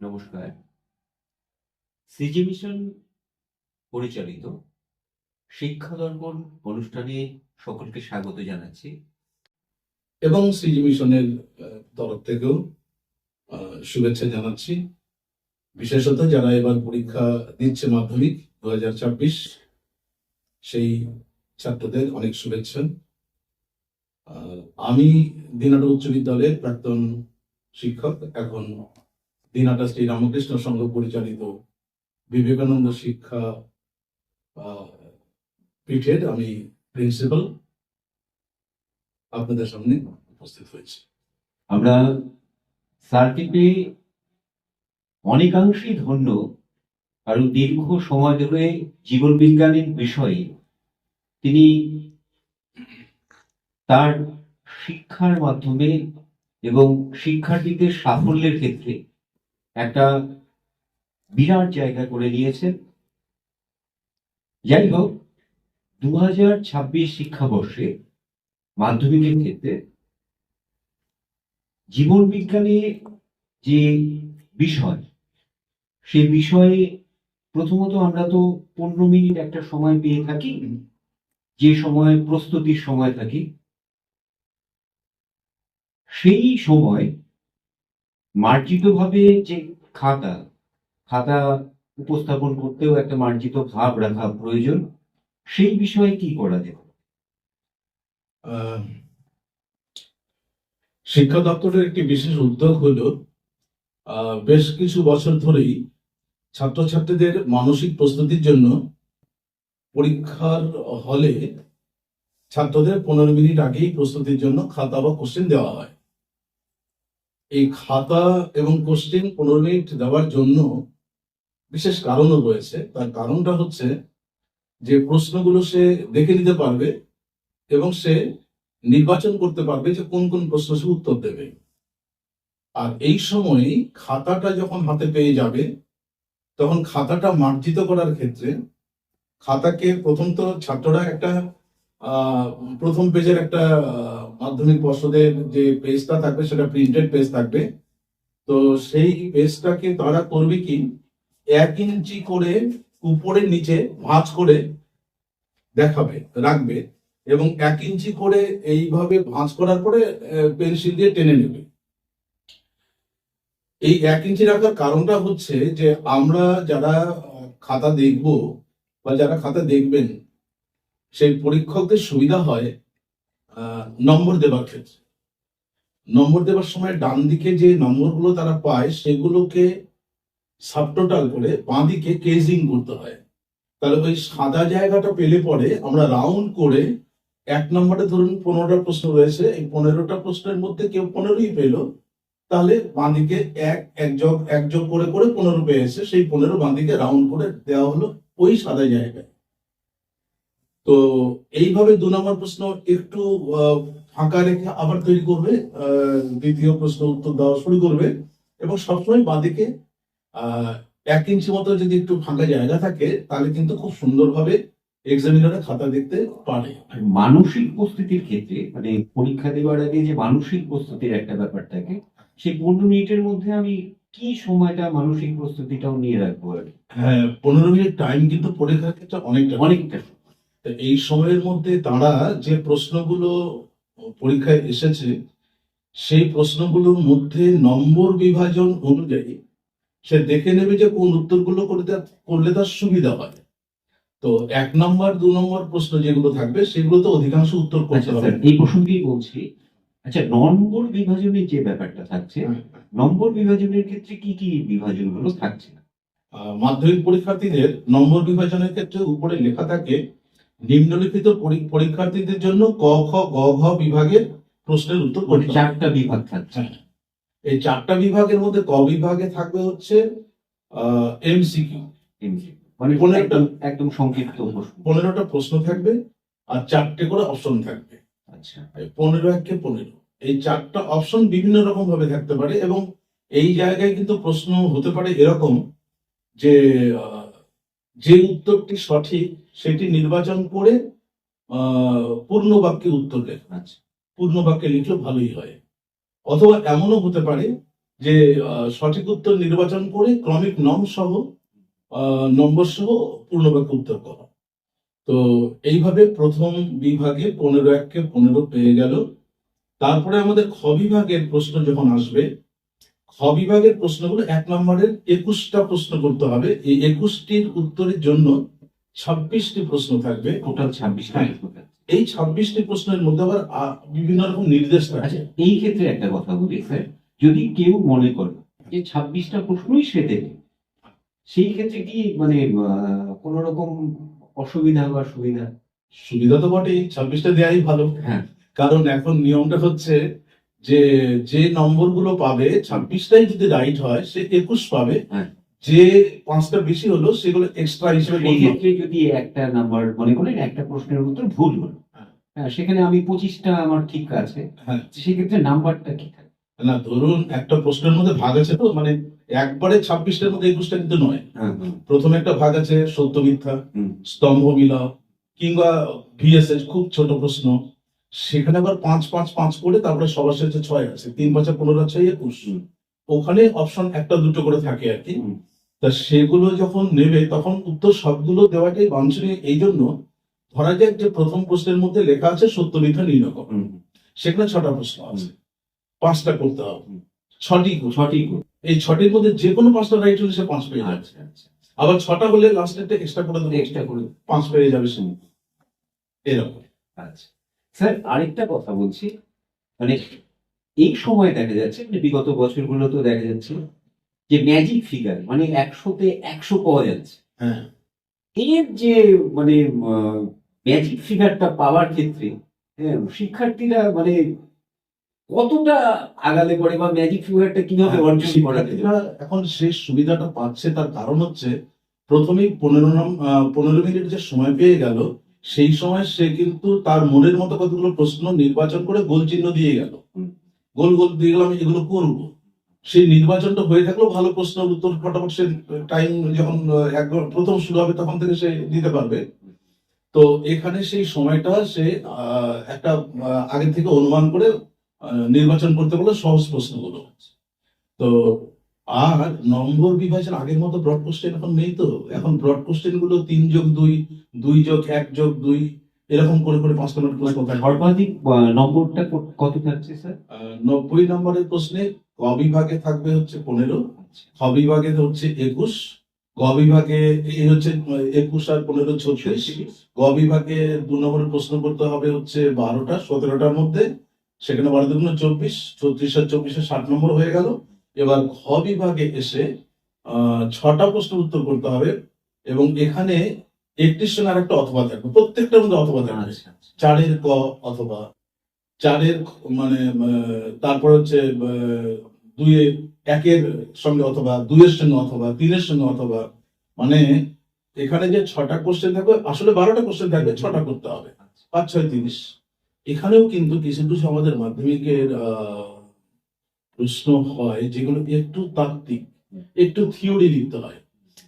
নমস্কার। CG mission পরিচালিত শিক্ষা দর্পণ অনুষ্ঠানে সকলকে স্বাগত জানাচ্ছি। এবং সিজি মিশনের তরফ থেকেও শুভেচ্ছা জানাচ্ছি। বিশেষত যারা এবার পরীক্ষা দিচ্ছে মাধ্যমিক দু সেই ছাত্রদের অনেক শুভেচ্ছা। আমি দিনাটা উচ্চ বিদ্যালয়ের প্রাক্তন শিক্ষক, এখন দিনাটা শ্রী রামকৃষ্ণ সংঘ পরিচালিত বিবেকানন্দ শিক্ষা পীঠের আমি প্রিন্সিপাল আপনাদের সামনে উপস্থিত হয়েছে। আমরা স্যারকে অনেকাংশেই ধন্য কারণ দীর্ঘ সময় ধরে জীবন বিজ্ঞানের বিষয়ে তিনি তার শিক্ষার মাধ্যমে এবং শিক্ষার্থীদের সাফল্যের ক্ষেত্রে একটা বিরাট জায়গা করে নিয়েছেন যাই হোক দু হাজার ছাব্বিশ শিক্ষাবর্ষে মাধ্যমিকের ক্ষেত্রে জীবন বিজ্ঞানে যে বিষয়, সে বিষয়ে প্রথমত আমরা তো পনেরো মিনিট একটা সময় পেয়ে থাকি, যে সময়, প্রস্তুতির সময় থাকি। সেই সময় মার্জিতভাবে যে খাতা খাতা উপস্থাপন করতেও একটা মার্জিত ভাব রাখা প্রয়োজন। সেই বিষয়ে কি করা আহ, শিক্ষা দপ্তরের একটি বিশেষ উদ্যোগ হলো বেশ কিছু বছর ধরেই ছাত্রছাত্রীদের মানসিক প্রস্তুতির জন্য পরীক্ষার হলে ছাত্রদের পনেরো মিনিট আগেই প্রস্তুতির জন্য খাতা বা কোশ্চেন দেওয়া হয়। এই খাতা এবং কোশ্চেন মিনিট দেওয়ার জন্য বিশেষ কারণও রয়েছে। তার কারণটা হচ্ছে যে প্রশ্নগুলো সে দেখে নিতে পারবে এবং সে নির্বাচন করতে পারবে যে কোন কোন প্রশ্ন সে উত্তর দেবে। আর এই সময় খাতাটা যখন হাতে পেয়ে যাবে, তখন খাতাটা মার্জিত করার ক্ষেত্রে খাতাকে প্রথম তো ছাত্ররা একটা প্রথম পেজের একটা মাধ্যমিক পর্ষদের যে পেজটা থাকবে, সেটা প্রিন্টেড পেজ থাকবে। তো সেই পেজটাকে তারা করবে কি? এক ইঞ্চি করে উপরের নিচে ভাঁজ করে দেখাবে, রাখবে এবং এক ইঞ্চি করে এইভাবে ভাঁজ করার পরে পেন্সিল দিয়ে টেনে নেবে। এই এক ইঞ্চি রাখার কারণটা হচ্ছে যে আমরা যারা খাতা দেখব বা যারা খাতা দেখবেন, সেই পরীক্ষকদের সুবিধা হয় নম্বর দেবার ক্ষেত্রে। নম্বর দেওয়ার সময় ডান দিকে যে নম্বরগুলো তারা পায়, সেগুলোকে সাবটোটাল করে বাঁ দিকে কেজিং করতে হয়। তাহলে ওই সাদা জায়গাটা পেলে পরে আমরা রাউন্ড করে এক নম্বরে ধরুন পনেরোটা প্রশ্ন রয়েছে, এই পনেরোটা প্রশ্নের মধ্যে কেউ পনেরোই পেল, তাহলে বাঁদিকে এক এক যোগ এক যোগ করে করে পনেরো পেয়েছে, সেই পনেরো বাঁদিকে রাউন্ড করে দেওয়া হলো ওই সাদা জায়গায়। তো এইভাবে দু নম্বর প্রশ্ন একটু ফাঁকা রেখে আবার তৈরি করবে আহ, দ্বিতীয় প্রশ্ন উত্তর দেওয়া শুরু করবে এবং সবসময় বাঁদিকে এক ইঞ্চি মতো যদি একটু ফাঁকা জায়গা থাকে তাহলে কিন্তু খুব সুন্দরভাবে এক্সামিনারে খাতা দেখতে পারে। মানসিক প্রস্তুতির ক্ষেত্রে মানে পরীক্ষা দেওয়ার আগে যে মানসিক প্রস্তুতির একটা ব্যাপার থাকে সেই পনেরো মিনিটের মধ্যে আমি কি সময়টা মানসিক প্রস্তুতিটাও নিয়ে রাখব আর কি? হ্যাঁ পনেরো মিনিট টাইম কিন্তু পরীক্ষার ক্ষেত্রে অনেকটা। অনেকটা। এই সময়ের মধ্যে তারা যে প্রশ্নগুলো পরীক্ষায় এসেছে সেই প্রশ্নগুলোর মধ্যে নম্বর বিভাজন অনুযায়ী সে দেখে নেবে যে কোন উত্তরগুলো করে তার- করলে তার সুবিধা হয়। তো এক নম্বর দু নম্বর প্রশ্ন যেগুলো থাকবে সেগুলো তো অধিকাংশ উত্তর করতে আচ্ছা হবে এই প্রসঙ্গেই বলছি আচ্ছা নম্বর বিভাজনের যে ব্যাপারটা থাকছে নম্বর বিভাজনের ক্ষেত্রে কি কি বিভাজনগুলো থাকছে? মাধ্যমিক পরীক্ষার্থীদের নম্বর বিভাজনের ক্ষেত্রে উপরে লেখা থাকে নিম্নলিখিত পরী- পরীক্ষার্থীদের জন্য ক খ গ ঘ বিভাগের প্রশ্নের উত্তর মানে চারটা বিভাগ থাকছে। হ্যাঁ। এই চারটা বিভাগের মধ্যে ক বিভাগে থাকবে হচ্ছে এমসিকিউ মানে পনেরোটা। একদম একদম সংক্ষিপ্ত প্রশ্ন। পনেরোটা প্রশ্ন থাকবে আর চারটে করে অপশন থাকবে। আচ্ছা। পনেরো একে পনেরো। এই চারটা অপশন বিভিন্ন রকম ভাবে থাকতে পারে এবং এই জায়গায় কিন্তু প্রশ্ন হতে পারে এরকম যে যে উত্তরটি সঠিক সেটি নির্বাচন করে পূর্ণ বাক্যে উত্তর লেখা আচ্ছা পূর্ণ বাক্যে লিখলে ভালোই হয়। অথবা এমনও হতে পারে যে সঠিক উত্তর নির্বাচন করে ক্রমিক নম সহ নম্বর সহ পূর্ণবাক্য উত্তর করা। তো এইভাবে প্রথম বিভাগে পনেরো এককে পনেরো পেয়ে গেল। তারপরে আমাদের খ বিভাগের প্রশ্ন যখন আসবে, খ বিভাগের প্রশ্নগুলো এক নম্বরের একুশটা প্রশ্ন করতে হবে। এই একুশটির উত্তরের জন্য ছাব্বিশটি প্রশ্ন থাকবে। টোটাল ছাব্বিশটা হ্যাঁ। এই ছাব্বিশটি প্রশ্নের মধ্যে আবার বিভিন্ন রকম নির্দেশ থাকে। আচ্ছা এই ক্ষেত্রে একটা কথা বলি স্যার। যদি কেউ মনে করে যে ছাব্বিশটা প্রশ্নই সে দেবে সেই ক্ষেত্রে কি মানে কোন রকম অসুবিধা বা সুবিধা? সুবিধা তো বটেই ছাব্বিশটা দেওয়াই ভালো। হ্যাঁ। কারণ এখন নিয়মটা হচ্ছে যে যে নম্বরগুলো পাবে ছাব্বিশটাই যদি রাইট হয় সে একুশ পাবে। হ্যাঁ। যে পাঁচটা বেশি হলো সেগুলো এক্সট্রা হিসেবে ক্ষেত্রে যদি একটা নাম্বার মনে করেন একটা প্রশ্নের উত্তর ভুল হলো। হ্যাঁ। হ্যাঁ, সেখানে আমি পঁচিশটা আমার ঠিক আছে। হ্যাঁ। সেক্ষেত্রে নাম্বারটা কি থাকে? না ধরুন একটা প্রশ্নের মধ্যে ভাগ আছে তো মানে একবারে ছাব্বিশটার মধ্যে একুশটা কিন্তু নয়। হ্যাঁ, প্রথমে একটা ভাগ আছে সত্য মিথ্যা স্তম্ভ মিলাও কিংবা ভিএসএস খুব ছোট প্রশ্ন। সেখানে আবার পাঁচ পাঁচ পাঁচ করে তারপরে সবার শেষে ছয় আছে। তিন পাঁচে পনেরো ছয় একুশ। ওখানে অপশন একটা দুটো করে থাকে আর কি। তা সেগুলো যখন নেবে তখন উত্তর সবগুলো দেওয়াটাই বাঞ্ছনীয়। এই জন্য ধরা যাক যে প্রথম প্রশ্নের মধ্যে লেখা আছে সত্য মিথ্যা নির্ণয় করো সেখানে ছটা প্রশ্ন আছে। পাঁচটা করতে হবে। ছটি। সঠিক এই ছটির মধ্যে যে কোনো পাঁচটা রাইট হলে সে পাঁচ পেয়ে যাবে। আচ্ছা আচ্ছা আবার ছটা হলে লাস্টে এক্সট্রা করে দেবে। এক্সট্রা করে পাঁচ পেয়ে যাবে সে। এরকম। আচ্ছা। স্যার আরেকটা কথা বলছি। মানে এই সময় দেখা যাচ্ছে মানে বিগত বছরগুলো তো দেখা যাচ্ছে যে ম্যাজিক ফিগার মানে একশোতে একশো পাওয়া যাচ্ছে। হ্যাঁ। এর যে মানে ম্যাজিক ফিগারটা পাওয়ার ক্ষেত্রে হ্যাঁ, শিক্ষার্থীরা মানে কতটা আগালে পড়ে বা ম্যাজিক ফিগারটা কীভাবে অর্জন করা এখন সেই সুবিধাটা পাচ্ছে তার কারণ হচ্ছে প্রথমেই পনেরো পনেরো মিনিট যে সময় পেয়ে গেল সেই সময় সে কিন্তু তার মনের মতো কতগুলো প্রশ্ন নির্বাচন করে গোল চিহ্ন দিয়ে গেল। গোল গোল দিয়ে গেল আমি এগুলো করব। সেই নির্বাচনটা হয়ে থাকলেও ভালো প্রশ্ন উত্তর ফটাফট সে টাইম যখন একবার প্রথম শুরু হবে তখন থেকে সে দিতে পারবে। তো এখানে সেই সময়টা সে একটা আগে থেকে অনুমান করে নির্বাচন করতে পারলে সহজ প্রশ্নগুলো। তো আর নম্বর বিভাজন আগের মতো ব্রড কোশ্চেন এখন নেই তো। এখন ব্রড কোশ্চেনগুলো তিন যোগ দুই দুই যোগ এক যোগ দুই এরকম করে করে পাঁচটা মিনিট প্রশ্ন সর্বাধিক নম্বরটা কত- থাকছে স্যার? নব্বই নম্বরের প্রশ্নে ক বিভাগে থাকবে হচ্ছে পনেরো খ বিভাগে হচ্ছে একুশ গ বিভাগে এই হচ্ছে একুশ আর পনেরো ছত্রিশ গ বিভাগে দু নম্বরের প্রশ্ন করতে হবে হচ্ছে বারোটা সতেরোটার মধ্যে সেখানে বারো দুগুণ চব্বিশ চৌত্রিশ আর চব্বিশে ষাট নম্বর হয়ে গেল। এবার ঘ বিভাগে এসে আহ, ছটা প্রশ্ন উত্তর করতে হবে এবং এখানে একটির সঙ্গে আর একটা অথবা থাকবে প্রত্যেকটার মধ্যে অথবা থাকবে। আচ্ছা আচ্ছা। চারের ক অথবা চারের মানে তারপর হচ্ছে দুইয়ের একের সঙ্গে অথবা দুইয়ের সঙ্গে অথবা তিনের সঙ্গে অথবা মানে এখানে যে ছটা কোশ্চেন থাকবে আসলে বারোটা কোশ্চেন থাকবে ছটা করতে হবে। আচ্ছা। পাঁচ ছয় তিরিশ। এখানেও কিন্তু কিছু কিছু আমাদের মাধ্যমিকের আহ, প্রশ্ন হয় যেগুলো একটু তাত্ত্বিক একটু থিওরি লিখতে হয়।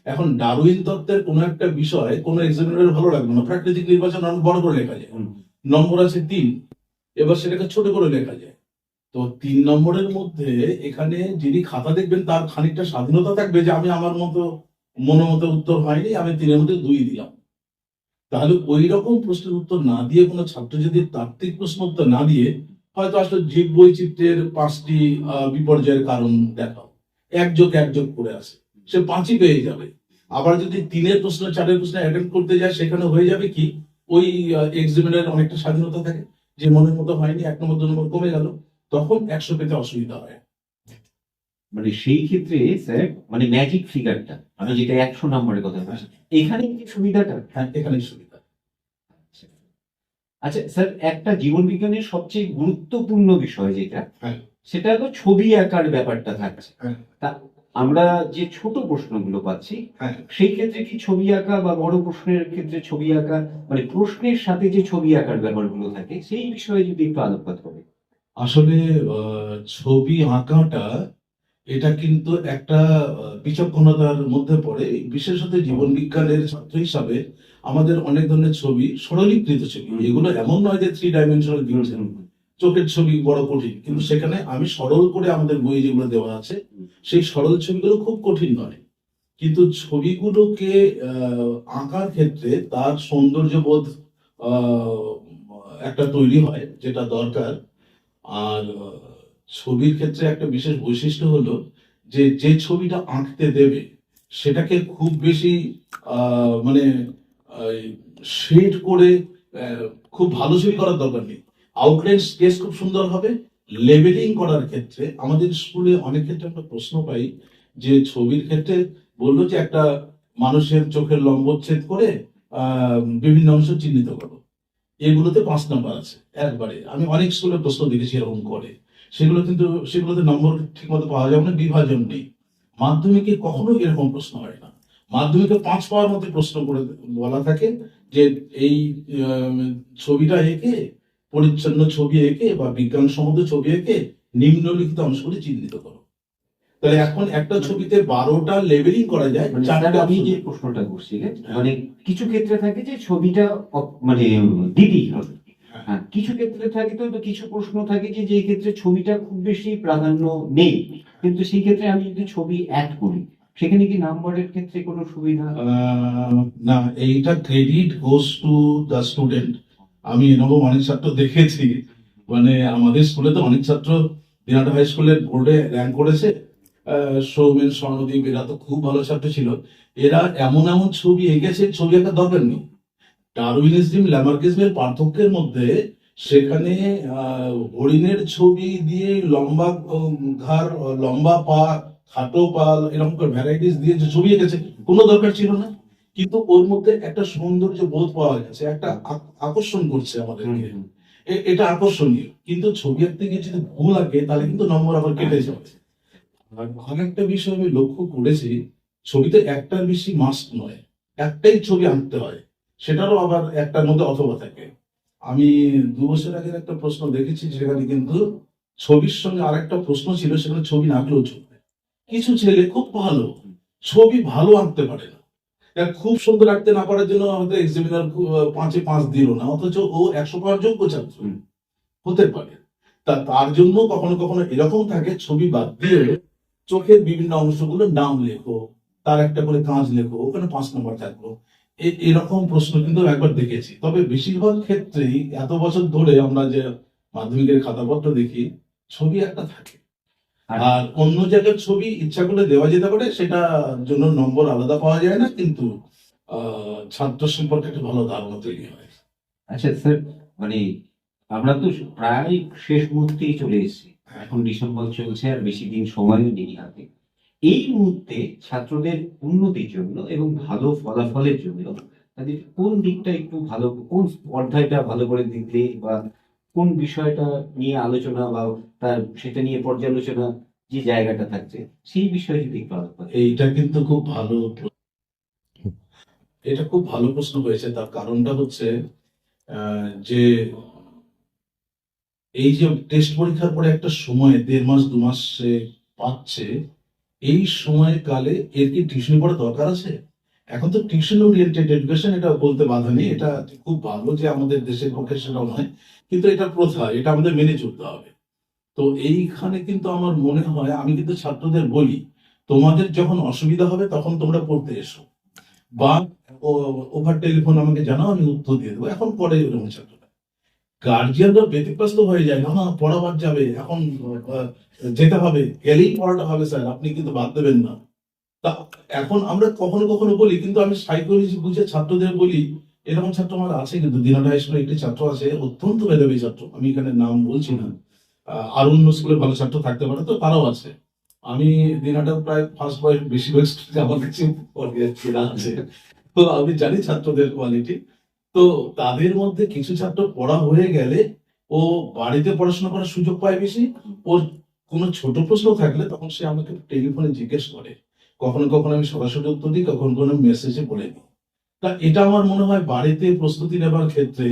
এখন ডারউইন তত্ত্বের কোনো একটা বিষয় কোনো এক্সামিনারের ভালো লাগবে না। প্রাকৃতিক নির্বাচন অনেক বড় করে লেখা যায়। নম্বর আছে তিন। এবার সেটাকে ছোট করে লেখা যায়। তো তিন নম্বরের মধ্যে এখানে যিনি খাতা দেখবেন তার খানিকটা স্বাধীনতা থাকবে যে আমি আমার মতো মতো উত্তর হয়নি আমি তিনের মধ্যে দুই দিলাম। তাহলে ওই রকম প্রশ্নের উত্তর না দিয়ে কোনো ছাত্র যদি তাত্ত্বিক প্রশ্ন উত্তর না দিয়ে হয়তো আসলে জীব বৈচিত্র্যের পাঁচটি আহ, বিপর্যয়ের কারণ দেখাও। এক যোগ এক যোগ করে আসে। সে পাঁচই পেয়ে যাবে। আবার যদি তিনের প্রশ্ন চারের প্রশ্ন অ্যাটেন্ড করতে যায় সেখানে হয়ে যাবে কি? ওই এক্সামিনের অনেকটা স্বাধীনতা থাকে যে মনের মতো হয়নি এক নম্বর দু নম্বর কমে গেল তখন একশো পেতে অসুবিধা হয়। মানে সেই ক্ষেত্রে স্যার মানে ম্যাজিক ফিগারটা আমি যেটা একশো নম্বরের কথা বলছি এখানে কি সুবিধাটা? হ্যাঁ এখানেই সুবিধা। আচ্ছা স্যার একটা জীবন বিজ্ঞানের সবচেয়ে গুরুত্বপূর্ণ বিষয় যেটা হ্যাঁ। সেটা তো ছবি আঁকার ব্যাপারটা থাকছে। হ্যাঁ। তা আমরা যে ছোট প্রশ্নগুলো পাচ্ছি হ্যাঁ। সেই ক্ষেত্রে কি ছবি আঁকা বা বড় প্রশ্নের ক্ষেত্রে ছবি আঁকা মানে প্রশ্নের সাথে যে ছবি আঁকার ব্যাপারগুলো থাকে সেই বিষয়ে যদি একটু আলোকপাত হবে আসলে আহ, ছবি আঁকাটা এটা কিন্তু একটা বিচক্ষণতার মধ্যে পড়ে। বিশেষত জীবন বিজ্ঞানের ছাত্র হিসাবে আমাদের অনেক ধরনের ছবি সরলীকৃত ছবি। এগুলো এমন নয় যে থ্রি ডাইমেনশনাল পিকচার চোখের ছবি বড় কঠিন। কিন্তু সেখানে আমি সরল করে আমাদের বই যেগুলো দেওয়া আছে, সেই সরল ছবিগুলো খুব কঠিন নয়। কিন্তু ছবিগুলোকে আঁকার ক্ষেত্রে তার সৌন্দর্যবোধ একটা তৈরি হয় যেটা দরকার। আর ছবির ক্ষেত্রে একটা বিশেষ বৈশিষ্ট্য হলো যে যে ছবিটা আঁকতে দেবে, সেটাকে খুব বেশি মানে শেড করে খুব ভালো ছবি করার দরকার নেই। আউটলাইন স্কেচ খুব সুন্দর হবে। লেবেলিং করার ক্ষেত্রে আমাদের স্কুলে অনেক ক্ষেত্রে আমরা প্রশ্ন পাই যে ছবির ক্ষেত্রে বলল যে একটা মানুষের চোখের লম্বচ্ছেদ করে বিভিন্ন অংশ চিহ্নিত করো। এগুলোতে পাঁচ নাম্বার আছে, একবারে। আমি অনেক স্কুলে প্রশ্ন দেখেছি এরকম করে। সেগুলো কিন্তু, সেগুলোতে নম্বর ঠিক মতো পাওয়া যাবে না, বিভাজন নেই। মাধ্যমিকে কখনো এরকম প্রশ্ন হয় না। মাধ্যমিকে পাঁচ পাওয়ার মধ্যে প্রশ্ন করে বলা থাকে যে এই ছবিটা এঁকে পরিচ্ছন্ন ছবি এঁকে বা বিজ্ঞান বিজ্ঞানসম্মত ছবি এঁকে নিম্নলিখিত অংশগুলি চিহ্নিত করো। তাহলে এখন একটা ছবিতে বারোটা লেবেলিং করা যায় মানে আমি যে প্রশ্নটা করছি মানে কিছু ক্ষেত্রে থাকে যে ছবিটা মানে দিতেই হবে। হ্যাঁ। কিছু ক্ষেত্রে থাকে তো কিছু প্রশ্ন থাকে যে যে ক্ষেত্রে ছবিটা খুব বেশি প্রাধান্য নেই কিন্তু সেই ক্ষেত্রে আমি যদি ছবি অ্যাড করি সেখানে কি নাম্বারের ক্ষেত্রে কোনো সুবিধা? না এইটা credit goes to the student আমি এরকম অনেক ছাত্র দেখেছি। মানে আমাদের স্কুলে তো অনেক ছাত্র দিনাটা হাই স্কুলের বোর্ডে র্যাঙ্ক করেছে। সৌমেন, স্বর্ণদীপ, এরা তো খুব ভালো ছাত্র ছিল। এরা এমন এমন ছবি এঁকেছে, ছবি আঁকার দরকার নেই। ডারউইনিজম ল্যামার্কিজমের পার্থক্যের মধ্যে সেখানে হরিণের ছবি দিয়ে লম্বা ঘাড়, লম্বা পা, খাটো পাল, এরকম করে ভ্যারাইটিস দিয়ে যে ছবি এঁকেছে, কোনো দরকার ছিল না। কিন্তু ওর মধ্যে একটা সৌন্দর্য বোধ পাওয়া গেছে একটা আকর্ষণ করছে আমাদেরকে এটা আকর্ষণীয়। কিন্তু ছবি আঁকতে গিয়ে যদি ভুল আঁকে তাহলে কিন্তু নম্বর আবার কেটে যাবে। আর আরেকটা বিষয় আমি লক্ষ্য করেছি ছবিতে একটার বেশি মাস্ক নয় একটাই ছবি আঁকতে হয় সেটারও আবার একটার মধ্যে অথবা থাকে। আমি দু বছর আগের একটা প্রশ্ন দেখেছি সেখানে কিন্তু ছবির সঙ্গে আরেকটা প্রশ্ন ছিল সেখানে ছবি না আঁকলেও চলবে। কিছু ছেলে খুব ভালো ছবি ভালো আঁকতে পারে না। খুব সুন্দর রাখতে না পারার জন্য হয়তো এক্সামিনার পাঁচে পাঁচ দিল না অথচ ও একশো পাওয়ার যোগ্য ছাত্র। হতে পারে। তা তার জন্য কখনো কখনো এরকম থাকে ছবি বাদ দিয়ে চোখের বিভিন্ন অংশগুলো নাম লেখো তার একটা করে কাঁচ লেখো ওখানে পাঁচ নম্বর থাকল। এরকম প্রশ্ন কিন্তু একবার দেখেছি। তবে বেশিরভাগ ক্ষেত্রেই এত বছর ধরে আমরা যে মাধ্যমিকের খাতাপত্র দেখি ছবি একটা থাকে। আর অন্য জায়গার ছবি ইচ্ছা করলে দেওয়া যেতে পারে সেটা জন্য নম্বর আলাদা পাওয়া যায় না কিন্তু ছাত্র সম্পর্কে একটা ভালো ধারণা তৈরি হয়। আচ্ছা স্যার মানে আমরা তো প্রায় শেষ মুহূর্তেই চলে এসেছি। এখন ডিসেম্বর চলছে আর বেশি দিন সময়ও নেই হাতে। এই মুহূর্তে ছাত্রদের উন্নতির জন্য এবং ভালো ফলাফলের জন্য তাদের কোন দিকটা একটু ভালো কোন অধ্যায়টা ভালো করে দিলে বা কোন বিষয়টা নিয়ে আলোচনা বা তার সেটা নিয়ে পর্যালোচনা যে জায়গাটা থাকছে, সেই বিষয়ে যদি এইটা কিন্তু খুব ভালো এটা খুব ভালো প্রশ্ন হয়েছে, তার কারণটা হচ্ছে যে এই যে টেস্ট পরীক্ষার পরে একটা সময়, দেড় মাস, দু মাস পাচ্ছে, এই সময়কালে এর কি টিউশন পড়া দরকার আছে? এখন তো টিউশন ওরিয়েন্টেড এডুকেশন এটা বলতে বাধা নেই। এটা খুব ভালো যে আমাদের দেশের পক্ষে সেটাও নয়, কিন্তু এটা প্রথা, এটা আমাদের মেনে চলতে হবে। তো এইখানে কিন্তু আমার মনে হয়, আমি কিন্তু ছাত্রদের বলি, তোমাদের যখন অসুবিধা হবে তখন তোমরা পড়তে এসো। বা ওভার টেলিফোন আমাকে জানাও, আমি উত্তর দিয়ে দেবো। এখন পরে এরকম ছাত্ররা। গার্জিয়ানরা ব্যতিব্যস্ত হয়ে যায়, না পড়াবার যাবে, এখন যেতে হবে, গেলেই পড়াটা হবে, স্যার। আপনি কিন্তু বাদ দেবেন না। তা এখন আমরা কখনো কখনো বলি, কিন্তু আমি সাইকোলজি বুঝে ছাত্রদের বলি, এরকম ছাত্র আমার আছে কিন্তু দিনাটা স্কুলে একটি ছাত্র আছে, অত্যন্ত মেধাবী ছাত্র, আমি এখানে নাম বলছি না। আর অন্য স্কুলে ভালো ছাত্র থাকতে পারে, তো তারাও আছে। আমি দিনাটা প্রায় ফার্স্ট বয় বেশিরভাগ স্টুডেন্ট আমার কাছে আছে। তো আমি জানি ছাত্রদের কোয়ালিটি তো তাদের মধ্যে কিছু ছাত্র পড়া হয়ে গেলে, ও বাড়িতে পড়াশোনা করার সুযোগ পায় বেশি, ওর কোনো ছোট প্রশ্ন থাকলে তখন সে আমাকে টেলিফোনে জিজ্ঞেস করে। কখনো কখনো আমি সরাসরি উত্তর দিই, কখনো কখনো মেসেজে বলে দিই। তা এটা আমার মনে হয় বাড়িতে প্রস্তুতি নেবার ক্ষেত্রে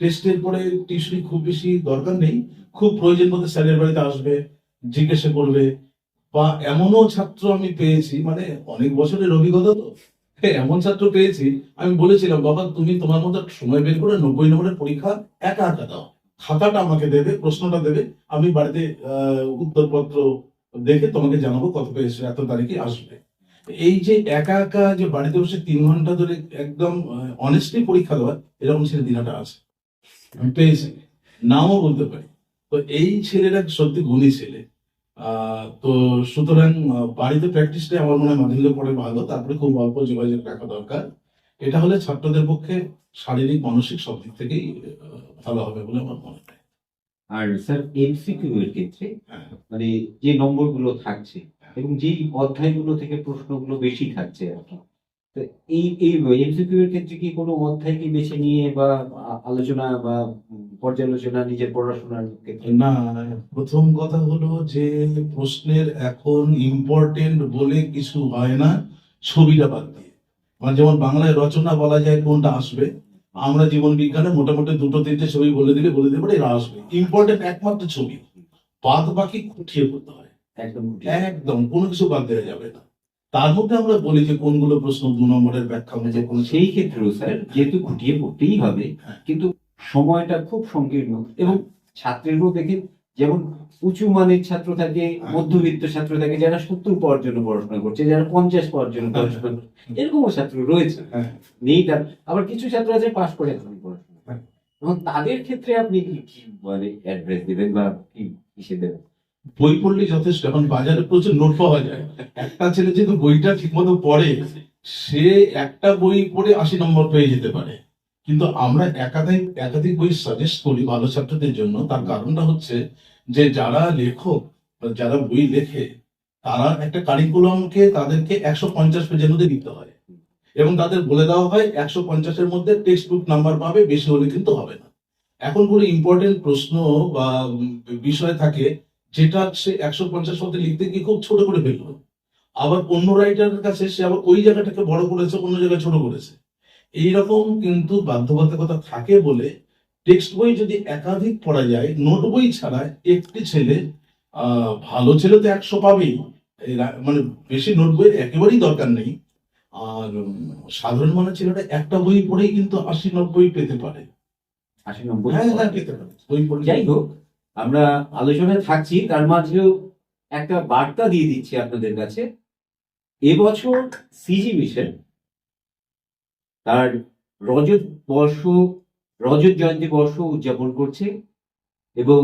টেস্টের পরে টিউশনি খুব বেশি দরকার নেই। খুব প্রয়োজন মতো স্যারের বাড়িতে আসবে, জিজ্ঞাসা করবে। বা এমনও ছাত্র আমি পেয়েছি মানে অনেক বছরের অভিজ্ঞতা তো। এমন ছাত্র পেয়েছি, আমি বলেছিলাম, বাবা, তুমি তোমার মতো সময় বের করে নব্বই নম্বরের পরীক্ষা একা একা দাও। খাতাটা আমাকে দেবে, প্রশ্নটা দেবে, আমি বাড়িতে উত্তরপত্র দেখে তোমাকে জানাব কত পেয়েছে এত তারিখে আসবে। এই যে একা একা যে বাড়িতে বসে তিন ঘণ্টা ধরে একদম অনেস্টলি পরীক্ষা দেওয়া, এরকম ছেলে দিনাটা আছে। আমি পেয়েছি নামও বলতে পারি। তো এই ছেলেটা সত্যি গুণী ছেলে। তো সুতরাং বাড়িতে প্র্যাকটিসটা আমার মনে হয় মাধ্যমিকের পরে ভালো। তারপরে খুব অল্প যোগাযোগ রাখা দরকার। এটা হলে ছাত্রদের পক্ষে শারীরিক, মানসিক সব দিক থেকেই ভালো হবে বলে আমার মনে হয়। আর স্যার এমসিকিউ এর ক্ষেত্রে হ্যাঁ। মানে যে নম্বরগুলো থাকছে এবং যেই অধ্যায়গুলো থেকে প্রশ্নগুলো বেশি থাকছে আর কি। তো এই এই এমসিকিউ এর ক্ষেত্রে কি কোনো অধ্যায়কে বেছে নিয়ে বা আলোচনা বা পর্যালোচনা নিজের পড়াশোনার ক্ষেত্রে? না প্রথম কথা হলো যে প্রশ্নের এখন ইম্পর্টেন্ট বলে কিছু হয় না ছবিটা বাদ দিয়ে। মানে যেমন বাংলায় রচনা বলা যায় কোনটা আসবে আমরা জীবন বিজ্ঞানে মোটামুটি দুটো তিনটে ছবি বলে দিলে বলে দিতে পারে এরা আসবে। ইম্পর্টেন্ট একমাত্র ছবি। বাদ বাকি খুঁটিয়ে পড়তে হয়। একদম একদম কোনো কিছু বাদ দেওয়া যাবে না। তার মধ্যে আমরা বলি যে কোনগুলো প্রশ্ন দু নম্বরের ব্যাখ্যা মধ্যে কোন সেই ক্ষেত্রেও স্যার যেহেতু খুঁটিয়ে পড়তেই হবে হ্যাঁ। কিন্তু সময়টা খুব সংকীর্ণ। এবং ছাত্রেরও দেখেন যেমন উঁচু মানের ছাত্র থাকে মধ্যবিত্ত ছাত্র থাকে যারা সত্তর পাওয়ার জন্য পড়াশোনা করছে যারা পঞ্চাশ পাওয়ার জন্য পড়াশোনা করছে এরকমও ছাত্র রয়েছে। হ্যাঁ। নেই তার আবার কিছু ছাত্র আছে পাশ করে এখনই পড়াশোনা হ্যাঁ। এবং তাদের ক্ষেত্রে আপনি কি কি মানে অ্যাড্রেস দেবেন বা কি কিসে দেবেন? বই পড়লেই যথেষ্ট এখন বাজারে প্রচুর নোট পাওয়া যায়। একটা ছেলে যেহেতু বইটা ঠিকমতো পড়ে সে একটা বই পড়ে আশি নম্বর পেয়ে যেতে পারে। কিন্তু আমরা একাধিক একাধিক বই সাজেস্ট করি ভালো ছাত্রদের জন্য। তার কারণটা হচ্ছে যে যারা লেখক যারা বই লেখে, তারা একটা কারিকুলামকে তাদেরকে একশো পঞ্চাশ পেজের মধ্যে দিতে হয়। এবং তাদের বলে দেওয়া হয়, একশো পঞ্চাশের মধ্যে টেক্সট বুক নাম্বার পাবে, বেশি হলে কিন্তু হবে না। এখন কোনো ইম্পর্টেন্ট প্রশ্ন বা বিষয় থাকে, যেটা সে একশো পঞ্চাশ মধ্যে লিখতে গিয়ে খুব ছোট করে ফেলল। আবার অন্য রাইটারের কাছে সে আবার ওই জায়গাটাকে বড় করেছে, অন্য জায়গায় ছোট করেছে। এইরকম কিন্তু বাধ্যবাধকতা থাকে বলে টেক্সট বই যদি একাধিক পড়া যায় নোট বই ছাড়া একটি ছেলে ভালো ছেলে তো একশো পাবেই। মানে বেশি নোট বই একেবারেই দরকার নেই। আর সাধারণ মানের ছেলেটা একটা বই পড়েই কিন্তু আশি নব্বই পেতে পারে। আশি নম্বর হ্যাঁ হ্যাঁ পেতে পারে। বই পড়ে যাই হোক আমরা আলোচনায় থাকছি তার মাঝেও একটা বার্তা দিয়ে দিচ্ছি আপনাদের কাছে। এবছর সিজি মিশন তার রজত বর্ষ, রজত জয়ন্তী বর্ষ উদযাপন করছে এবং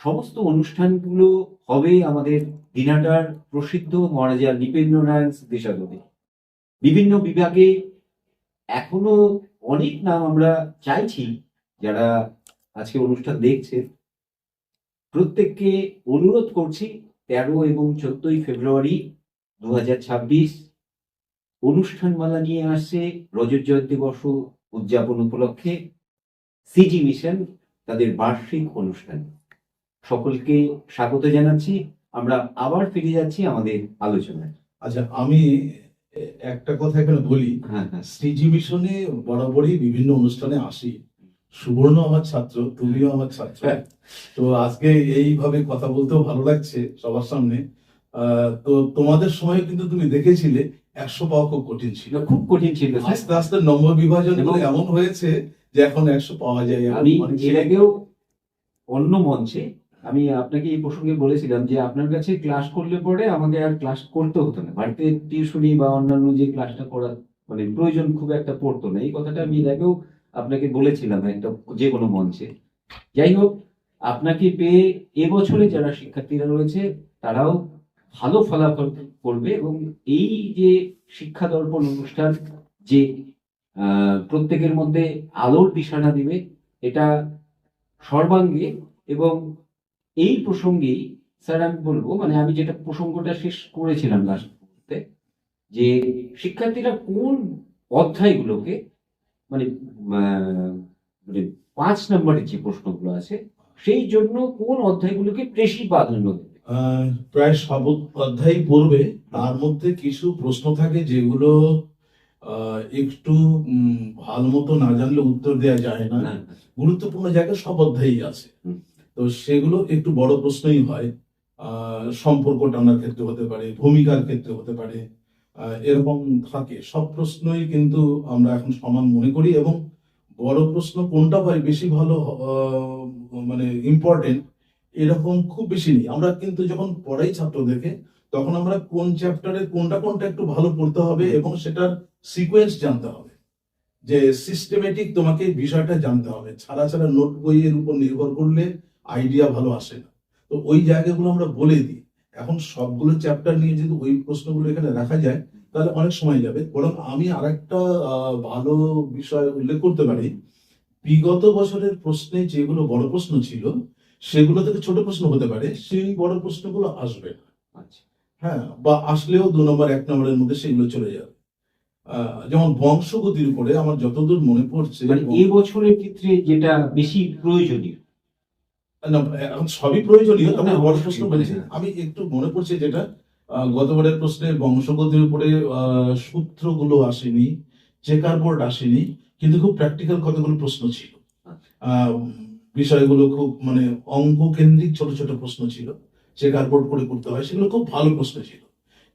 সমস্ত অনুষ্ঠানগুলো হবে আমাদের দিনাটার প্রসিদ্ধ মহারাজা নৃপেন্দ্র নারায়ণ স্মৃতিসদনে বিভিন্ন বিভাগে এখনও অনেক নাম আমরা চাইছি যারা আজকে অনুষ্ঠান দেখছেন প্রত্যেককে অনুরোধ করছি তেরো এবং চোদ্দই ফেব্রুয়ারি দু হাজার ছাব্বিশ অনুষ্ঠানমালা নিয়ে আসছে রজত জয়ন্তী বর্ষ উদযাপন উপলক্ষে সিজি মিশন তাদের বার্ষিক অনুষ্ঠান। সকলকে স্বাগত জানাচ্ছি। আমরা আবার ফিরে যাচ্ছি আমাদের আলোচনায়। আচ্ছা আমি একটা কথা এখানে বলি। হ্যাঁ হ্যাঁ। শ্রীজি মিশনে বরাবরই বিভিন্ন অনুষ্ঠানে আসি। সুবর্ণ আমার ছাত্র তুমিও আমার ছাত্র। হ্যাঁ। তো আজকে এইভাবে কথা বলতেও ভালো লাগছে সবার সামনে। আহ, তো তোমাদের সময় কিন্তু তুমি দেখেছিলে। একশো পাওয়া খুব কঠিন ছিল। খুব কঠিন ছিল। আস্তে আস্তে নম্বর বিভাজন এমন হয়েছে যে এখন একশো পাওয়া যায় আমি এর আগেও অন্য মঞ্চে আমি আপনাকে এই প্রসঙ্গে বলেছিলাম যে আপনার কাছে ক্লাস করলে পরে আমাকে আর ক্লাস করতে হতো না। বাড়িতে টিউশনি বা অন্যান্য যে ক্লাসটা করার মানে প্রয়োজন খুব একটা পড়তো না। এই কথাটা আমি এর আগেও আপনাকে বলেছিলাম একটা যে কোনো মঞ্চে। যাই হোক আপনাকে পেয়ে এবছরে যারা শিক্ষার্থীরা রয়েছে তারাও ভালো ফলাফল করবে এবং এই যে শিক্ষা দর্পণ অনুষ্ঠান, যে প্রত্যেকের মধ্যে আলোর দিশানা দিবে, এটা সর্বাঙ্গে এবং এই প্রসঙ্গেই, স্যার, আমি বলব মানে আমি যেটা প্রসঙ্গটা শেষ করেছিলাম লাস্ট যে শিক্ষার্থীরা কোন অধ্যায়গুলোকে মানে মানে পাঁচ নম্বরের যে প্রশ্নগুলো আছে, সেই জন্য কোন অধ্যায়গুলোকে বেশি প্রাধান্য দেবে? প্রায় সব অধ্যায় পড়বে। তার মধ্যে কিছু প্রশ্ন থাকে যেগুলো একটু ভালো মতো না জানলে উত্তর দেওয়া যায় না। গুরুত্বপূর্ণ জায়গায় সব অধ্যায়ই আছে। তো সেগুলো একটু বড় প্রশ্নই হয়। সম্পর্ক টানার ক্ষেত্রে হতে পারে ভূমিকার ক্ষেত্রে হতে পারে এরকম থাকে। সব প্রশ্নই কিন্তু আমরা এখন সমান মনে করি এবং বড় প্রশ্ন কোনটা হয় বেশি ভালো মানে ইম্পর্টেন্ট এরকম খুব বেশি নেই। আমরা কিন্তু যখন পড়াই ছাত্রদেরকে, তখন আমরা কোন চ্যাপ্টারে কোনটা কোনটা একটু ভালো পড়তে হবে এবং সেটার সিকোয়েন্স জানতে হবে। যে সিস্টেমেটিক তোমাকে বিষয়টা জানতে হবে। ছাড়া ছাড়া নোট বইয়ের উপর নির্ভর করলে আইডিয়া ভালো আসে না। তো ওই জায়গাগুলো আমরা বলে দিই। এখন সবগুলো চ্যাপ্টার নিয়ে যদি ওই প্রশ্নগুলো এখানে রাখা যায়, তাহলে অনেক সময় যাবে। বরং আমি আরেকটা ভালো বিষয় উল্লেখ করতে পারি। বিগত বছরের প্রশ্নে যেগুলো বড় প্রশ্ন ছিল সেগুলো থেকে ছোট প্রশ্ন হতে পারে সেই বড় প্রশ্নগুলো আসবে। না আচ্ছা। হ্যাঁ বা আসলেও দু নম্বর এক নম্বরের মধ্যে সেগুলো চলে যাবে। যেমন বংশগতির উপরে আমার যতদূর মনে পড়ছে মানে এই বছরের ক্ষেত্রে যেটা বেশি প্রয়োজনীয়? এখন সবই প্রয়োজনীয় তবে বড় প্রশ্ন বলেছি। আমি একটু মনে পড়ছে যেটা গতবারের প্রশ্নে বংশগতির উপরে আহ, সূত্রগুলো আসেনি চেকার বোর্ড আসেনি কিন্তু খুব প্র্যাকটিক্যাল কতগুলো প্রশ্ন ছিল। আচ্ছা। আহ, বিষয়গুলো খুব মানে অঙ্ক কেন্দ্রিক ছোট ছোট প্রশ্ন ছিল চেকার বোর্ড করে করতে হয়, সেগুলো খুব ভালো প্রশ্ন ছিল।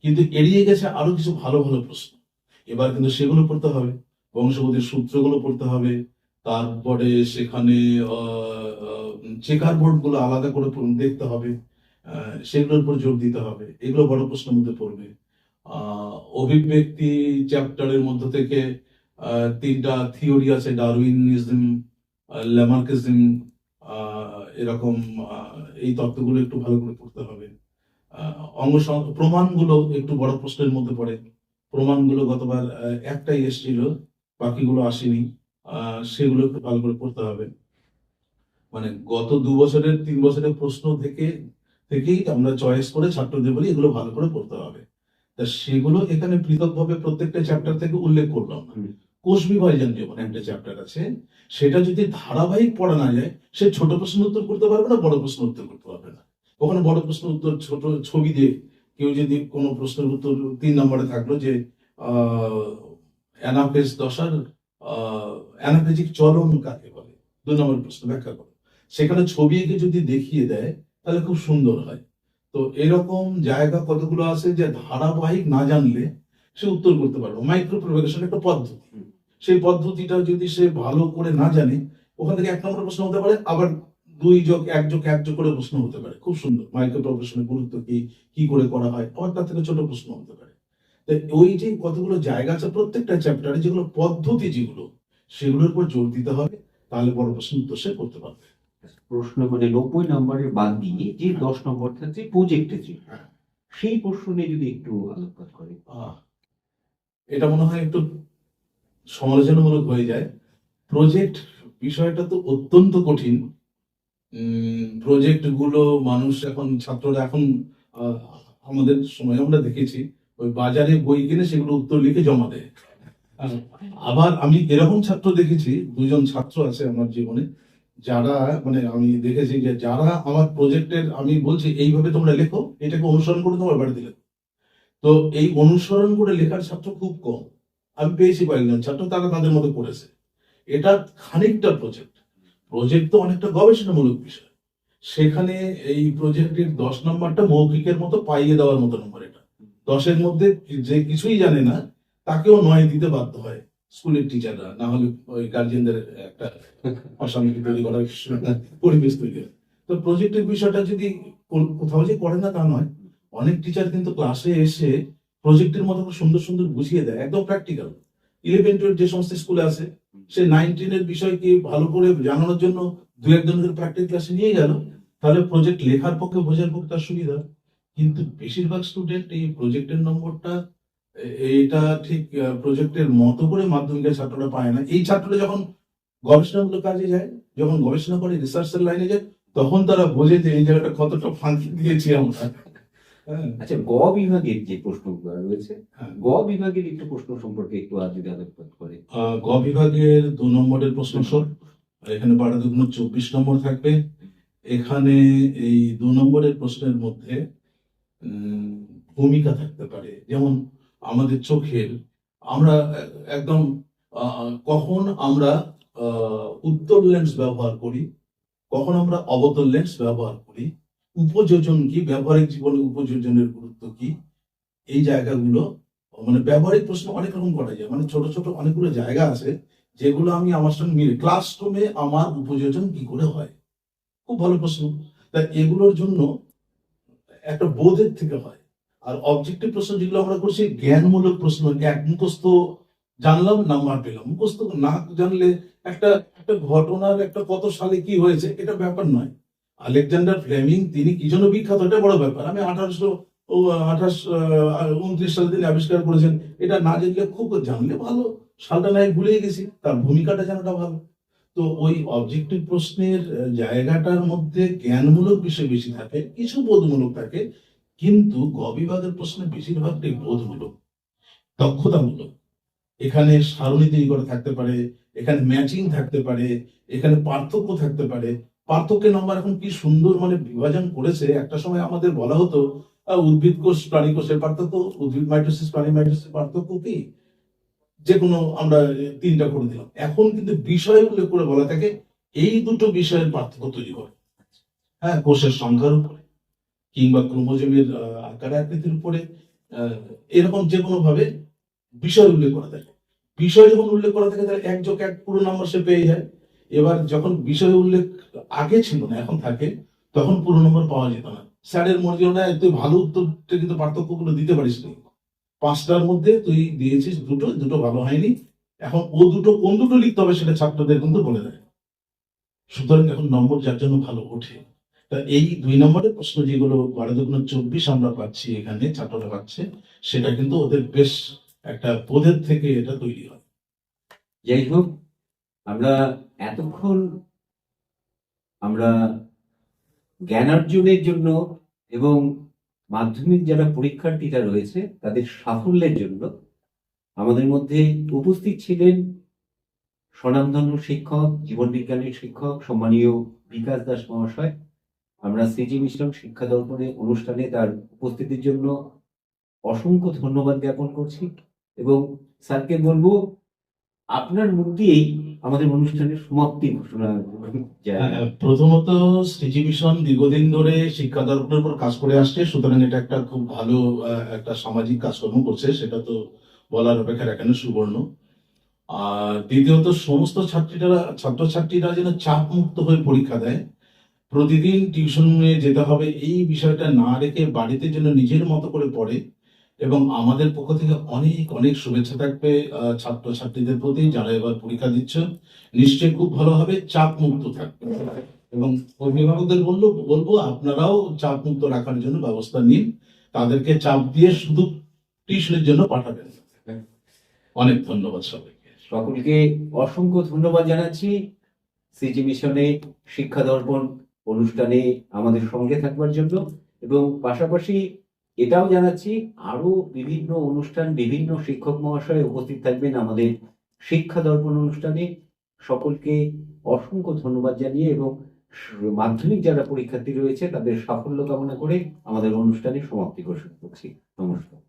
কিন্তু এড়িয়ে গেছে আরও কিছু ভালো ভালো প্রশ্ন। এবার কিন্তু সেগুলো পড়তে হবে, বংশগতির সূত্রগুলো পড়তে হবে, তারপরে সেখানে চেকার বোর্ডগুলো আলাদা করে দেখতে হবে সেগুলোর উপর জোর দিতে হবে, এগুলো বড় প্রশ্নের মধ্যে পড়বে। অভিব্যক্তি চ্যাপ্টারের মধ্যে থেকে তিনটা থিওরি আছে ডারউইনিজম ল্যামার্কিজম এরকম এই তত্ত্বগুলো একটু ভালো করে পড়তে হবে। অঙ্গ প্রমাণগুলো একটু বড় প্রশ্নের মধ্যে পড়ে। প্রমাণগুলো গতবার একটাই এসেছিল, বাকিগুলো আসেনি। সেগুলো একটু ভালো করে পড়তে হবে। মানে গত দু বছরের, তিন বছরের প্রশ্ন থেকে, থেকেই আমরা চয়েস করে ছাত্রদের বলি এগুলো ভালো করে পড়তে হবে। তা সেগুলো এখানে পৃথকভাবে প্রত্যেকটা চ্যাপ্টার থেকে উল্লেখ করলাম। কোষ বিভাজন যেমন একটা চ্যাপ্টার আছে, সেটা যদি ধারাবাহিক পড়া না যায়, সে ছোট প্রশ্ন উত্তর করতে পারবে না, বড় প্রশ্ন উত্তর করতে পারবে না। ওখানে বড় প্রশ্ন উত্তর, ছোট ছবি দিয়ে কেউ যদি কোনো প্রশ্নের উত্তর তিন নম্বরে থাকল যে অ্যানাফেজ দশার অ্যানাফেজিক চলন কাকে বলে? দু নম্বর প্রশ্ন ব্যাখ্যা করো। সেখানে ছবি এঁকে যদি দেখিয়ে দেয়, তাহলে খুব সুন্দর হয়। তো এরকম জায়গা কতগুলো আছে যে ধারাবাহিক না জানলে সে উত্তর করতে পারবে। মাইক্রো প্রভোকেশন একটা পদ্ধতি। সেই পদ্ধতিটা যদি সে ভালো করে না জানে ওখান থেকে এক নম্বর প্রশ্ন হতে পারে আবার দুই যোগ এক যোগ এক যোগ করে প্রশ্ন হতে পারে। খুব সুন্দর। মাইক্রো প্রভোকেশনের গুরুত্ব কি কি করে করা হয় আবার তার থেকে ছোট প্রশ্ন হতে পারে। ওই যে কতগুলো জায়গা আছে প্রত্যেকটা চ্যাপ্টারে যেগুলো পদ্ধতি যেগুলো সেগুলোর উপর জোর দিতে হবে তাহলে বড় প্রশ্ন উত্তর সে করতে পারবে। প্রশ্ন মানে নব্বই নম্বরের বাদ দিয়ে যে দশ নম্বর থাকছে প্রজেক্টে যে হ্যাঁ। সেই প্রশ্ন নিয়ে যদি একটু আলোকপাত করে। আহ, এটা মনে হয় একটু সমালোচনামূলক হয়ে যায়। প্রজেক্ট বিষয়টা তো অত্যন্ত কঠিন। প্রজেক্টগুলো মানুষ এখন, ছাত্ররা এখন আমাদের সময় আমরা দেখেছি, ওই বাজারে বই কিনে সেগুলো উত্তর লিখে জমা দেয়। আবার আমি এরকম ছাত্র দেখেছি, দুজন ছাত্র আছে আমার জীবনে, যারা মানে আমি দেখেছি যে যারা আমার প্রজেক্টের আমি বলছি, এইভাবে তোমরা লেখো, এটাকে অনুসরণ করে তোমার বাড়িতে লেখো। তো এই অনুসরণ করে লেখার ছাত্র খুব কম। আমি পেয়েছি কয়েকজন ছাত্র তারা তাদের মতো করেছে। এটা খানিকটা প্রজেক্ট প্রজেক্ট তো অনেকটা গবেষণামূলক বিষয়। সেখানে এই প্রজেক্টের দশ নম্বরটা মৌখিকের মতো পাইয়ে দেওয়ার মতো নম্বর এটা। দশের মধ্যে যে কিছুই জানে না, তাকেও নয় দিতে বাধ্য হয় স্কুলের টিচাররা না হলে ওই গার্জিয়ানদের একটা অশান্তি তৈরি করার পরিবেশ তৈরি হয়। তো প্রজেক্টের বিষয়টা যদি কোথাও যে করে না তা নয়, অনেক টিচার কিন্তু ক্লাসে এসে প্রজেক্টের মতো সুন্দর সুন্দর বুঝিয়ে দেয়, একদম প্র্যাকটিক্যাল ইলেভেন টুয়েলভ যে সমস্ত স্কুলে আছে, সে নাইনটিনের বিষয়কে ভালো করে জানানোর জন্য দু একজনকে প্র্যাকটিক্যাল ক্লাসে নিয়ে গেল। তাহলে প্রজেক্ট লেখার পক্ষে বোঝার পক্ষে তার সুবিধা। কিন্তু বেশিরভাগ স্টুডেন্ট এই প্রজেক্টের নম্বরটা এটা ঠিক প্রজেক্টের মতো করে মাধ্যমিকের ছাত্ররা পায় না। এই ছাত্ররা যখন গবেষণামূলক কাজে যায়, যখন গবেষণা করে রিসার্চের লাইনে যায়, তখন তারা বোঝে যে এই জায়গাটা কতটা ফাঁকি দিয়েছি আমরা। আচ্ছা গ বিভাগের যে প্রশ্নগুলো রয়েছে হ্যাঁ। গ বিভাগের একটু প্রশ্ন সম্পর্কে একটু আর যদি আলোকপাত করে। গ বিভাগের দু নম্বরের প্রশ্ন সর এখানে বারো দুগুণ চব্বিশ নম্বর থাকবে। এখানে এই দু নম্বরের প্রশ্নের মধ্যে ভূমিকা থাকতে পারে। যেমন আমাদের চোখের আমরা একদম কখন আমরা আহ, উত্তর লেন্স ব্যবহার করি কখন আমরা অবতল লেন্স ব্যবহার করি উপযোজন কি ব্যবহারিক জীবনে উপযোজনের গুরুত্ব কি? এই জায়গাগুলো মানে ব্যবহারিক প্রশ্ন অনেক রকম করা যায়। মানে ছোট ছোট অনেকগুলো জায়গা আছে যেগুলো আমি আমার সঙ্গে মিলে ক্লাসরুমে আমার উপযোজন কি করে হয়? খুব ভালো প্রশ্ন। তা এগুলোর জন্য একটা বোধের থেকে হয়। আর অবজেক্টিভ প্রশ্ন যেগুলো আমরা করছি, জ্ঞানমূলক প্রশ্ন, এক মুখস্থ জানলাম, নাম্বার পেলাম। মুখস্থ না জানলে একটা একটা ঘটনার একটা কত সালে কি হয়েছে, এটা ব্যাপার নয়। আলেকজান্ডার ফ্লেমিং, তিনি কি জন্য বিখ্যাত? এটা বড় ব্যাপার। আমি আঠারোশো, ও, আঠাশ উনত্রিশ সালে তিনি আবিষ্কার করেছেন। এটা না জানলে খুব জানলে ভালো। সালটা নাই ভুলে গেছি। তার ভূমিকাটা জানাটা ভালো। তো ওই অবজেক্টিভ প্রশ্নের জায়গাটার মধ্যে জ্ঞানমূলক বিষয় বেশি থাকে, কিছু বোধমূলক থাকে, কিন্তু গ বিভাগের প্রশ্নে বেশিরভাগটাই বোধমূলক, দক্ষতামূলক। এখানে সারণী তৈরি করা থাকতে পারে, এখানে ম্যাচিং থাকতে পারে, এখানে পার্থক্য থাকতে পারে। পার্থক্যের নম্বর এখন কি সুন্দর মানে বিভাজন করেছে, একটা সময় আমাদের বলা হতো উদ্ভিদ কোষ, প্রাণী কোষের পার্থক্য, উদ্ভিদ মাইটোসিস, প্রাণী মাইটোসিস পার্থক্য কি? যে কোনো আমরা তিনটা করে দিলাম। এখন কিন্তু বিষয় উল্লেখ করে বলা থাকে, এই দুটো বিষয়ের পার্থক্য তৈরি করে। হ্যাঁ কোষের সংখ্যার উপরে, কিংবা ক্রোমোজোমের আকার আকৃতির উপরে এরকম যে কোনো ভাবে বিষয় উল্লেখ করা থাকে। বিষয় যখন উল্লেখ করা থাকে, তাহলে এক যোগ এক পুরো নাম্বার সে পেয়ে যায়। এবার যখন বিষয় উল্লেখ আগে ছিল না, এখন থাকে, তখন পুরো নম্বর পাওয়া যেত না। স্যারের না তুই ভালো উত্তরটা কিন্তু পার্থক্যগুলো দিতে পারিস নি। পাঁচটার মধ্যে তুই দিয়েছিস দুটো দুটো ভালো হয়নি। এখন ও দুটো কোন দুটো লিখতে হবে, সেটা ছাত্রদের কিন্তু বলে দেয়। সুতরাং এখন নম্বর যার জন্য ভালো ওঠে। তা এই দুই নম্বরের প্রশ্ন যেগুলো বারো চব্বিশ আমরা পাচ্ছি এখানে, ছাত্ররা পাচ্ছে, সেটা কিন্তু ওদের বেশ একটা পদের থেকে এটা তৈরি হয়। যাই হোক, আমরা এতক্ষণ আমরা জ্ঞানার্জনের জন্য এবং মাধ্যমিক যারা পরীক্ষার্থীরা রয়েছে, তাদের সাফল্যের জন্য আমাদের মধ্যে উপস্থিত ছিলেন স্বনামধন্য শিক্ষক, জীবন বিজ্ঞানের শিক্ষক, সম্মানীয় বিকাশ দাস মহাশয়। আমরা সিজি মিশ্রম শিক্ষা দর্পণে অনুষ্ঠানে তার উপস্থিতির জন্য অসংখ্য ধন্যবাদ জ্ঞাপন করছি এবং স্যারকে বলব, আপনার মুখ দিয়েই আমাদের অনুষ্ঠানের সমাপ্তি ঘোষণা আহ, প্রথমত শ্রীজি মিশন দীর্ঘদিন ধরে শিক্ষা দর্পণের উপর কাজ করে আসছে সুতরাং এটা একটা খুব ভালো একটা সামাজিক কাজকর্ম করছে সেটা তো বলার অপেক্ষা রাখে না সুবর্ণ। আর দ্বিতীয়ত সমস্ত ছাত্রীরা ছাত্রছাত্রীরা যেন চাপ মুক্ত হয়ে পরীক্ষা দেয়। প্রতিদিন টিউশনে যেতে হবে এই বিষয়টা না রেখে বাড়িতে যেন নিজের মতো করে পড়ে এবং আমাদের পক্ষ থেকে অনেক অনেক শুভেচ্ছা থাকবে আহ, ছাত্রছাত্রীদের প্রতি যারা এবার পরীক্ষা দিচ্ছে নিশ্চয়ই খুব ভালো হবে চাপ মুক্ত থাকবে। এবং অভিভাবকদের বলল বলব আপনারাও চাপ মুক্ত রাখার জন্য ব্যবস্থা নিন। তাদেরকে চাপ দিয়ে শুধু টিউশনের জন্য পাঠাবেন। অনেক ধন্যবাদ সবাইকে। সকলকে অসংখ্য ধন্যবাদ জানাচ্ছি। সিজি মিশনে শিক্ষা দর্পণ অনুষ্ঠানে আমাদের সঙ্গে থাকবার জন্য। এবং পাশাপাশি এটাও জানাচ্ছি আরও বিভিন্ন অনুষ্ঠান, বিভিন্ন শিক্ষক মহাশয় উপস্থিত থাকবেন আমাদের শিক্ষা দর্পণ অনুষ্ঠানে। সকলকে অসংখ্য ধন্যবাদ জানিয়ে এবং মাধ্যমিক যারা পরীক্ষার্থী রয়েছে, তাদের সাফল্য কামনা করে আমাদের অনুষ্ঠানে সমাপ্তি ঘোষণা করছি। নমস্কার।